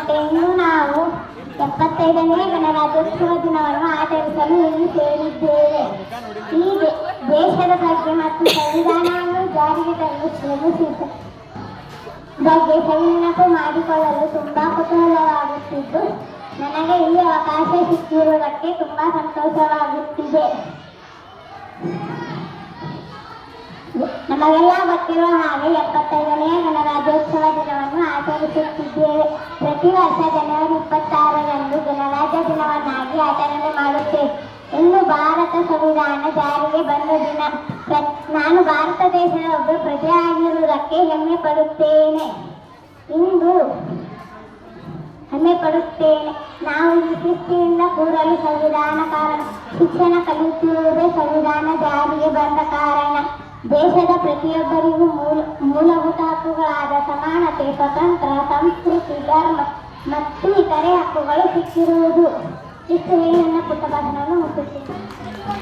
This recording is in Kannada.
ಸೇರಿದಂತೆ ಇನ್ನೂ ನಾವು ಎಪ್ಪತ್ತೈದನೇ ಗಣರಾಜ್ಯೋತ್ಸವ ದಿನವನ್ನು ಆಚರಿಸಲು ಇಲ್ಲಿ ಸೇರಿದ್ದೇವೆ. ಈ ದೇಶದ ಬಗ್ಗೆ ಮತ್ತು ಸಂವಿಧಾನವನ್ನು ಜಾರಿಗೆ ತರಲು ಶ್ರಮಿಸಿದ್ದ ಬಗ್ಗೆ ಸವಿನೆನಪು ಮಾಡಿಕೊಳ್ಳಲು ತುಂಬಾ ಕುತೂಹಲವಾಗುತ್ತಿದ್ದು, ನನಗೆ ಇಲ್ಲಿ ಅವಕಾಶ ಸಿಕ್ಕಿರುವುದಕ್ಕೆ ತುಂಬಾ ಸಂತೋಷವಾಗುತ್ತಿದೆ. ನಮಗೆಲ್ಲ ಗೊತ್ತಿರುವ ಹಾಗೆ ಎಪ್ಪತ್ತೈದನೇ ಆಚರಿಸುತ್ತಿದ್ದೇವೆ ಪ್ರತಿ ವರ್ಷ ಜನವರಿ ಇಪ್ಪತ್ತಾರರಂದು ಗಣರಾಜ್ಯ ದಿನವನ್ನಾಗಿ ಆಚರಣೆ ಮಾಡುತ್ತೇವೆ. ಇನ್ನು ಭಾರತ ಸಂವಿಧಾನ ಜಾರಿಗೆ ಬಂದ ದಿನ ನಾನು ಭಾರತ ದೇಶದ ಒಬ್ಬ ಪ್ರಜೆ ಆಗಿರುವುದಕ್ಕೆ ಹೆಮ್ಮೆ ಪಡುತ್ತೇನೆ. ಇಂದು ಹೆಮ್ಮೆ ಪಡುತ್ತೇನೆ. ನಾವು ಶಿಸ್ತಿನಿಂದ ಕೂರಲು ಸಂವಿಧಾನ ಕಾರಣ, ಶಿಕ್ಷಣ ಕಲಿಯುತ್ತಿರುವುದೇ ಸಂವಿಧಾನ ಜಾರಿಗೆ ಬಂದ ಕಾರಣ. ದೇಶದ ಪ್ರತಿಯೊಬ್ಬರಿಗೂ ಮೂಲ ಹಕ್ಕುಗಳಾದ ಸಮಾನತೆ ಸ್ವತಂತ್ರ ಸಂಸ್ಕೃತಿ, ಧರ್ಮ ಮತ್ತು ಇತರೆ ಹಕ್ಕುಗಳು ಸಿಕ್ಕಿರುವುದು. ಇಷ್ಟು ಹೇಳಿ ನನ್ನ ಪುಟ್ಟ ಭಾಷಣವನ್ನು ಮುಗಿಸುತ್ತೇನೆ